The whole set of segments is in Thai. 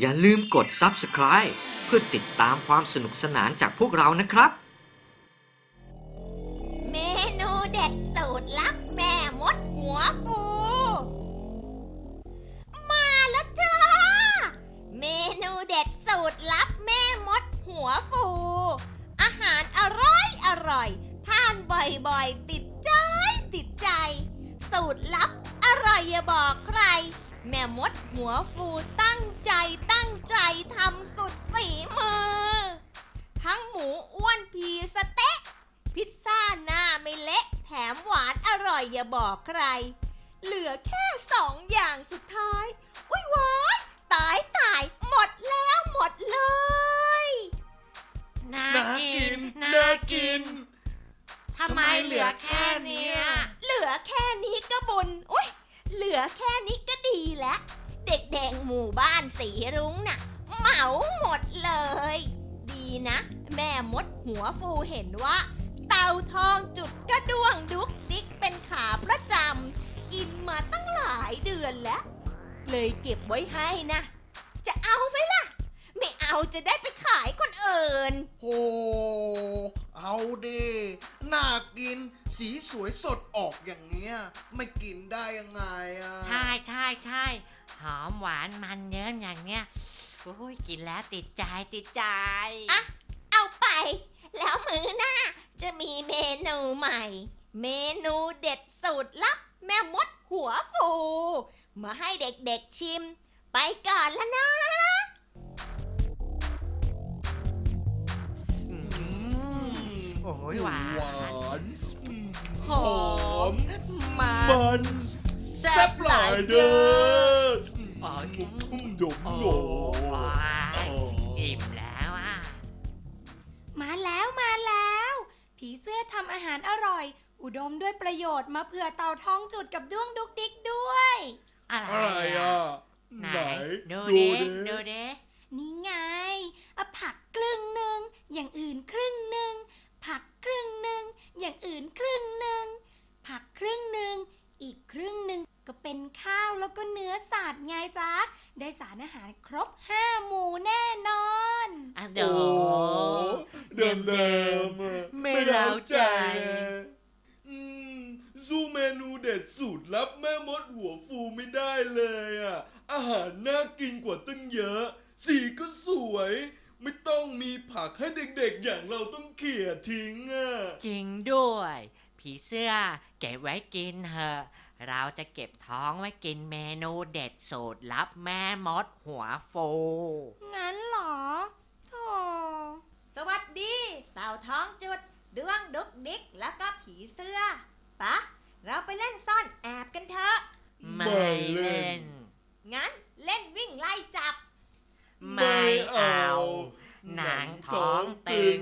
อย่าลืมกด Subscribe เพื่อติดตามความสนุกสนานจากพวกเรานะครับ เมนูเด็ดสูตรลับแม่มดหัวฟูมาแล้วจ้า เมนูเด็ดสูตรลับแม่มดหัวฟู อาหารอร่อยอร่อยทานบ่อยๆ ติดใจติดใจ สูตรลับอร่อยอย่าบอกใคร แม่มดหัวฟูตั้งใจตั้งใจทำสุดฝีมือ ทั้งหมูอ้วนพีสเต๊ะ พิซซ่าหน้าไม่เละแถมหวานอร่อยอย่าบอกใคร เหลือแค่สองอย่างสุดท้าย อุ้ยวายตายตายหมดแล้วหมดเลย น่าน่ากิกิน น น่าน่ากิกินนทำไมเหลือแค่เนี้ย เหลือแค่นี้ก็บุญ บ้านสีรุ้งน่ะ เหมาหมดเลย ดีนะ แม่มดหัวฟูเห็นว่า เต่าทองจุดกระด้วงดุกดิกเป็นขาประจำกินมาตั้งหลายเดือนแล้ว เลยเก็บไว้ให้นะ จะเอาไหมล่ะ ไม่เอาจะได้ไปขายคนอื่น โห เอาดิ น่ากิน สีสวยสดออกอย่างเนี้ยไม่กินได้ยังไงอะใช่ใช่ใช่หอมหวานมันเยิ้มอย่างเนี้ยโอ้ยกินแล้วติดใจติดใจอะเอาไป แล้วมื้อหน้าจะมีเมนูใหม่ เมนูเด็ดสูตรลับ แม่มดหัวฟู มาให้เด็กๆชิม ไปก่อนแล้วนะอืมโอ้ยหวานหวานอืม หอม มันมันแซ่แซ่บบหหลาลายยเด้เด้อออ๋อทุ่มทุ่มดมโอ้โหยอิ่มแล้วอะ มาแล้วมาแล้ว ผีเสื้อทำอาหารอร่อย อุดมด้วยประโยชน์มาเผื่อเต่าทองจุดกับด้วงดุกดิกด้วย อะไรอะไรอะ ไหนไหนดูดูเด้ดิดูเด้นี่ไงอะผักครึ่งหนึ่งอย่างอื่นครึ่งหนึ่งผักครึ่งหนึ่งอย่างอื่นครึ่งหนึ่งผักครึ่งหนึ่งอีกครึ่งหนึ่งก็ เป็นข้าวแล้วก็เนื้อสัตว์ไงจ๊ะ ได้สารอาหารครบห้าหมู่แน่นอนอะโอ้โดเดิมเดิมๆอะไม่เร้าใจ อืมสู้เมนูเด็ดสูตรลับแม่มดหัวฟูไม่ได้เลยอะ อาหารน่ากินกว่าตั้งเยอะ สีก็สวย ไม่ต้องมีผักให้เด็กๆ อย่างเราต้องเขี่ยทิ้งอะ จริงด้วย ผีเสื้อเก็บไว้กินเถอะ เราจะเก็บท้องไว้กินเมนูเด็ดสูตรลับแม่มดหัวฟู งั้นเหรอโธ่สวัสดี เต่าท้องจุดด้วงดุกดิกแล้วก็ผีเสื้อปะเราไปเล่นซ่อนแอบกันเถอะ ไม่เล่น งั้นเล่นวิ่งไล่จับ ไม่เอา หนังท้องตึง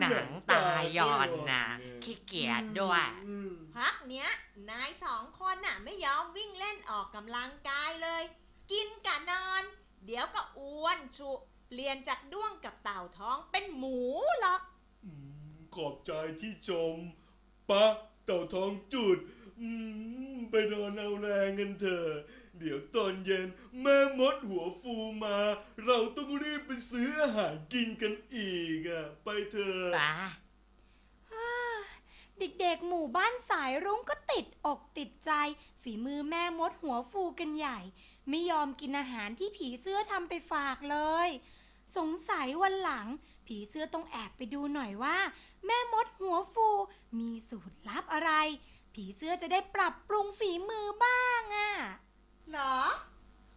หนังตาย่อนนะขี้เกียจด้วยอืมพักเนี้ยนายสองคนน่ะไม่ยอมวิ่งเล่นออกกำลังกายเลย กินกะนอน เดี๋ยวก็อ้วนชุเปลี่ยนจากด้วงกับเต่าท้องเป็นหมูหรอก อืมขอบใจที่ชมปะเต่าทองจุด อืม ไปนอนเอาแรงกันเถอะเดี๋ยวตอนเย็น แม่มดหัวฟูมา เราต้องรีบไปซื้ออาหารกินกันอีกอะ ไปเถอะไป เด็กๆ หมู่บ้านสายรุ้งก็ติดอกติดใจ ฝีมือแม่มดหัวฟูกันใหญ่ ไม่ยอมกินอาหารที่ผีเสื้อทำไปฝากเลย สงสัยวันหลัง ผีเสื้อต้องแอบไปดูหน่อยว่า แม่มดหัวฟูมีสูตรลับอะไร ผีเสื้อจะได้ปรับปรุงฝีมือบ้างอะเหรอ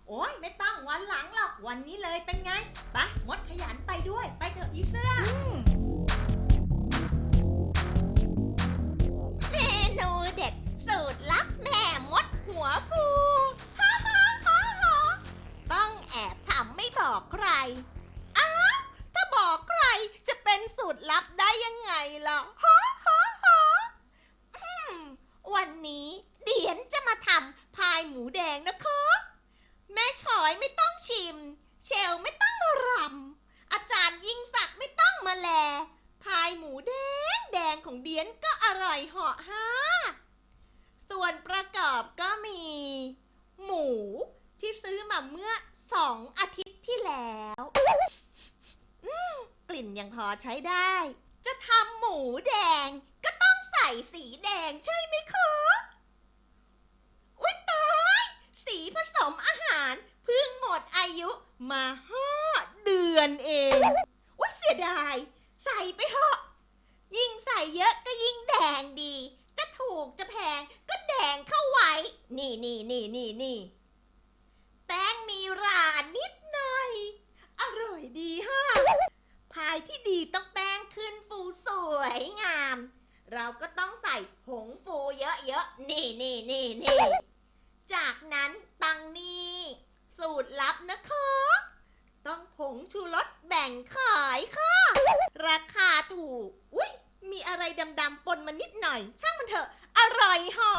โอ้ยไม่ต้องวันหลังหรอกวันนี้เลยเป็นไงไปะมดขยันไปด้วย ไปเถอะอีเสื้อเมาห้าเดือนเองอุ๊ยเสียดาย ใส่ไปเถอะยิ่งใส่เยอะก็ยิ่งแดงดี จะถูกจะแพงก็แดงเข้าไว้ นี่นี่นี่นี่นี่แป้งมีรานิดหน่อย อร่อยดีฮะพายที่ดีต้องแป้งขึ้นฟูสวยงาม เราก็ต้องใส่ผงฟูเยอะๆ นี่นี่นี่นี่จากนั้นตังนี้สูตรลับนะคะ ต้องผงชูรสแบ่งขายค่ะ ราคาถูก อุ๊ย มีอะไรดำๆปนมานิดหน่อย ช่างมันเถอะ อร่อยเหอ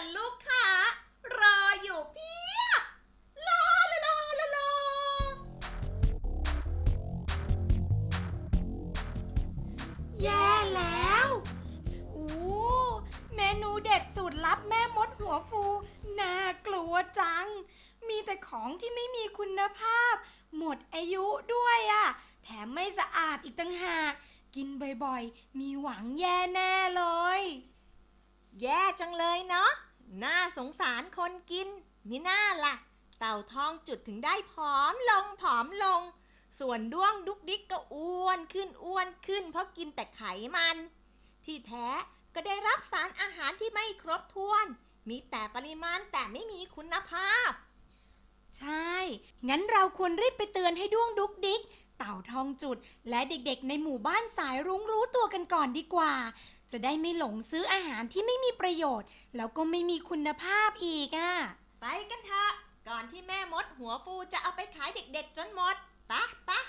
กันลูกค้ารออยู่เพียบลาลาลาลาลาแย่แล้วอู้เมนูเด็ดสูตรลับแม่มดหัวฟู น่ากลัวจัง มีแต่ของที่ไม่มีคุณภาพ หมดอายุด้วยอะ่ะแถมไม่สะอาดอีกตั้งหาก กินบ่อยๆ มีหวังแย่แน่เลย แย่จังเลยเนาะ น่าสงสารคนกินมิน่าล่ะ เต่าทองจุดถึงได้ผอมลงผอมลง ส่วนด้วงดุกดิกก็อ้วนขึ้นอ้วนขึ้น เพราะกินแต่ไขมัน ที่แท้ก็ได้รับสารอาหารที่ไม่ครบถ้วน มีแต่ปริมาณแต่ไม่มีคุณภาพ ใช่ งั้นเราควรรีบไปเตือนให้ด้วงดุกดิก เต่าทองจุด และเด็กๆ ในหมู่บ้านสายรุ้งรู้ตัวกันก่อนดีกว่า จะได้ไม่หลงซื้ออาหารที่ไม่มีประโยชน์ แล้วก็ไม่มีคุณภาพอีกอะ ไปกันเถอะก่อนที่แม่มดหัวฟูจะเอาไปขายเด็กๆจนหมดปะปะ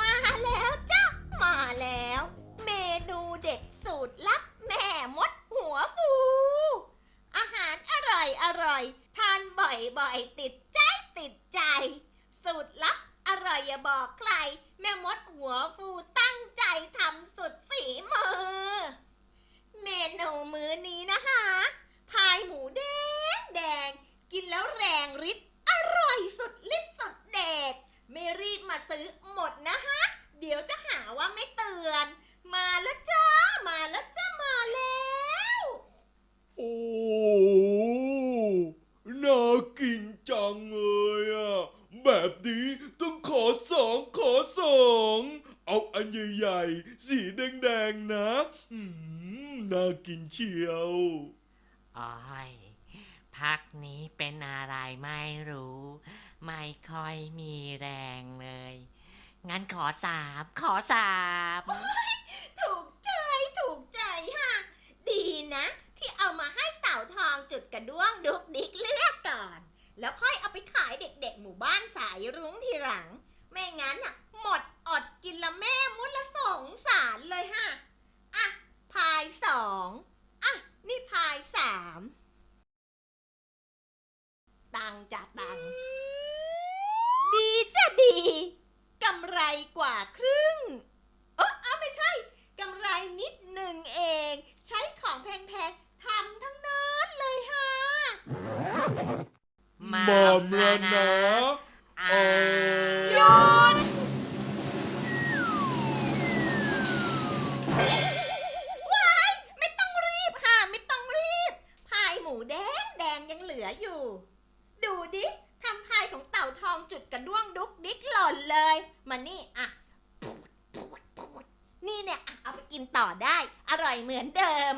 มาแล้วจ้ะมาแล้ว เมนูเด็ดสูตรลับแม่มดหัวฟู อาหารอร่อยอร่อย ทานบ่อยๆ ติดใจติดใจ สูตรลับอร่อยอย่าบอกใคร แม่มดหัวฟูตั้งใจทำสุดฝีมือ เมนูมื้อนี้นะคะพายหมูแดงแดง กินแล้วแรงฤทธิ์อร่อยสุดฤทธิ์สุดเด็ดไม่รีบมาซื้อหมดนะคะ เดี๋ยวจะหาว่าไม่เตือน มาแล้วจ้า มาแล้วจ้า มาแล้ว โอ้ น่ากินจังเลยอะ แบบนี้ต้องขอสองขอสอง เอาอันใหญ่ๆ สีแดงๆนะ อืม น่ากิน เชียวอ้อยพักนี้เป็นอะไรไม่รู้ ไม่ค่อยมีแรงเลย งั้นขอสามขอสามถูกใจถูกใจฮะ ดีนะ ที่เอามาให้เต่าทองจุดกระด้วงดุก มามแล้วนะยนอว้ายไม่ต้องรีบค่ะ ไม่ต้องรีบ พายหมูแดงแดงยังเหลืออยู่ ดูดิทำพายของเต่าทองจุดกระด้วงดุกดิกหล่นเลย มานี่อะปูดปูดปูดนี่เนี่ยเอาไปกินต่อได้ อร่อยเหมือนเดิม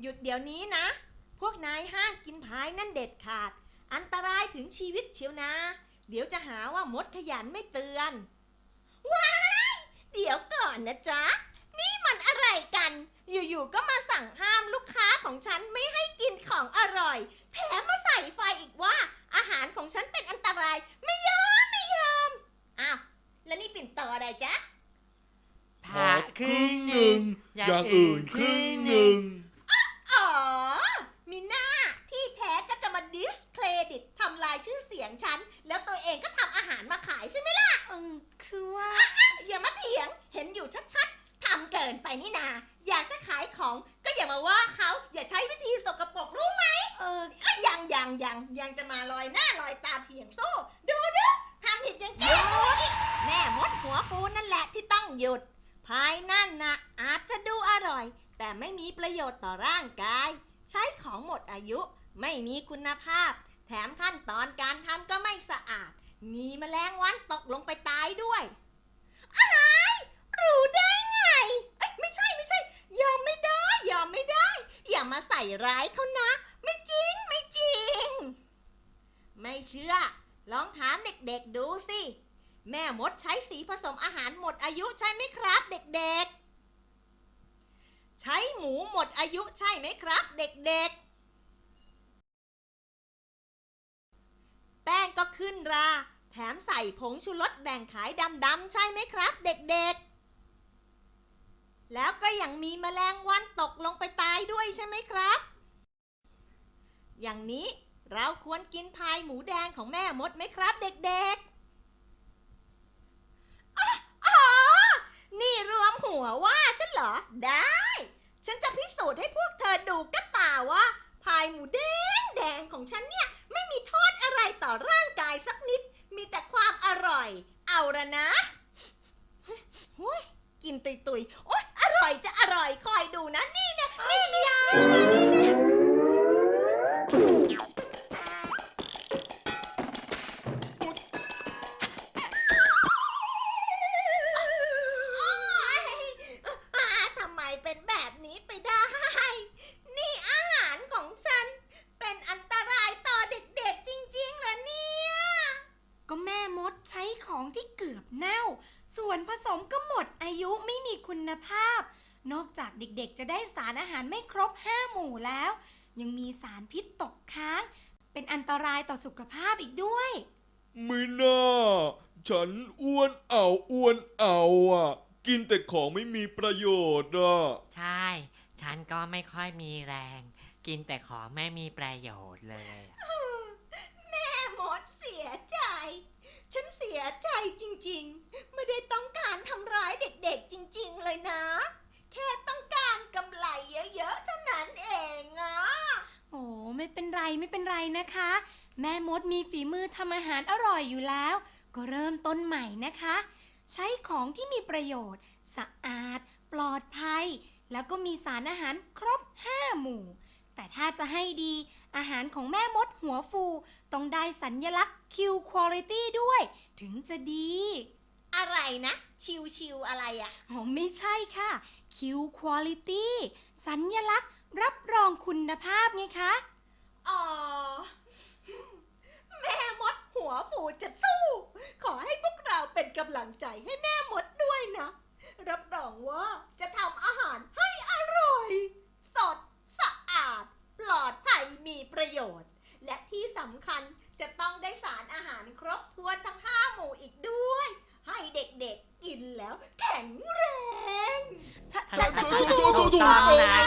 หยุดเดี๋ยวนี้นะ พวกนายห้ามกินพายนั่นเด็ดขาด อันตรายถึงชีวิตเชียวนะ เดี๋ยวจะหาว่ามดขยันไม่เตือน ว้าย เดี๋ยวก่อนนะจ๊ะ นี่มันอะไรกัน อยู่ๆก็มาสั่งห้ามลูกค้าของฉันไม่ให้กินของอร่อย แถมมาใส่ไฟอีกว่า อาหารของฉันเป็นอันตราย ไม่ยอมไม่ยอม อ้าว แล้วนี่ปิ่นต่ออะไรจ๊ะ ผักครึ่งหนึ่งอย่างอื่นครึ่งหนึ่ง อ๋อ มีหน้าที่แท้ก็จะมาดิสเครดิตทำลายชื่อเสียงฉัน แล้วตัวเองก็ทำอาหารมาขายใช่ไหมล่ะ เออคือว่า อย่ามาเถียง เห็น อยู่ชัดๆทำเกินไปนี่นา อยากจะขายของก็อย่ามาว่าเขาอย่าใช้วิธีสกปรกรู้ไหมเออก็ยังยังยังยังจะมาลอยหน้าลอยตาเถียงสู้ดูดูทำผิดยังแก้ตัวอีกแม่มดหัวฟูนั่นแหละที่ต้องหยุด ภายนั่นนะอาจจะดูอร่อย แต่ไม่มีประโยชน์ต่อร่างกาย ใช้ของหมดอายุไม่มีคุณภาพ แถมขั้นตอนการทำก็ไม่สะอาด มีแมลงวันตกลงไปตายด้วยอะไร รู้ได้ไงเอ้ยไม่ใช่ไม่ใช่ ยอมไม่ได้ ยอมไม่ได้ อย่ามาใส่ร้ายเขานะ ไม่จริงไม่จริง ไม่เชื่อ ลองถามเด็กๆดูสิ แม่มดใช้สีผสมอาหารหมดอายุใช่ไหมครับ เด็กๆ ใช้หมูหมดอายุใช่ไหมครับ เด็กๆ แป้งก็ขึ้นราแถมใส่ผงชูรสแบ่งขายดำๆใช่ไหมครับ เด็กๆ แล้วก็ยังมีแมลงวันตกลงไปตายด้วยใช่ไหมครับ อย่างนี้เราควรกินพายหมูแดงของแม่มดไหมครับ เด็กๆอ๋อ นี่รวมหัวว่าฉันเหรอ ได้ ฉันจะพิสูจน์ให้พวกเธอดูก็ตาว่าพายหมูแดงแดงของฉันเนี่ย ไม่มีโทษอะไรต่อร่างกายสักนิด มีแต่ความอร่อย เอาละนะ หุ้ยกินตุยตุยๆโอ๊ย ร่อยจะอร่อยคอยดูนะนี่เนี่ยนี่เนี่ยนี่เนี่ย จากเด็กๆจะได้สารอาหารไม่ครบ 5 หมู่แล้ว ยังมีสารพิษตกค้าง เป็นอันตรายต่อสุขภาพอีกด้วย ไม่น่า ฉันอ้วนเอาอ้วนเอาอะ กินแต่ของไม่มีประโยชน์อะ ใช่ ฉันก็ไม่ค่อยมีแรง กินแต่ของไม่มีประโยชน์เลยแม่มดเสียใจ ฉันเสียใจจริงๆ ไม่ได้ต้องการทำร้ายเด็กๆจริง ๆ เลยนะ แค่ต้องการกำไรเยอะๆเท่านั้นเองอะ โอ้ ไม่เป็นไรไม่เป็นไรนะคะ แม่มดมีฝีมือทำอาหารอร่อยอยู่แล้ว ก็เริ่มต้นใหม่นะคะ ใช้ของที่มีประโยชน์ สะอาด ปลอดภัย แล้วก็มีสารอาหารครบ 5 หมู่ แต่ถ้าจะให้ดี อาหารของแม่มดหัวฟู ต้องได้สัญญลักษณ์ Q Quality ด้วย ถึงจะดี อะไรนะ ชิวๆอะไรอะอ๋อไม่ใช่ค่ะ Q Quality สัญญลักษณ์รับรองคุณภาพไงคะ อ๋อ แม่มดหัวฟูจะสู้ ขอให้พวกเราเป็นกำลังใจให้แม่มดด้วยนะ รับรองว่าจะทำอาหารให้อร่อย สดสะอาด ปลอดภัยมีประโยชน์ และที่สำคัญจะต้องได้สารอาหารครบถ้วนทั้งห้าหมู่อีกด้วย ให้เด็กๆกินแล้วแข็งแรงถ้าถ้าถ้าถ้าถ้าถูกต้องนะ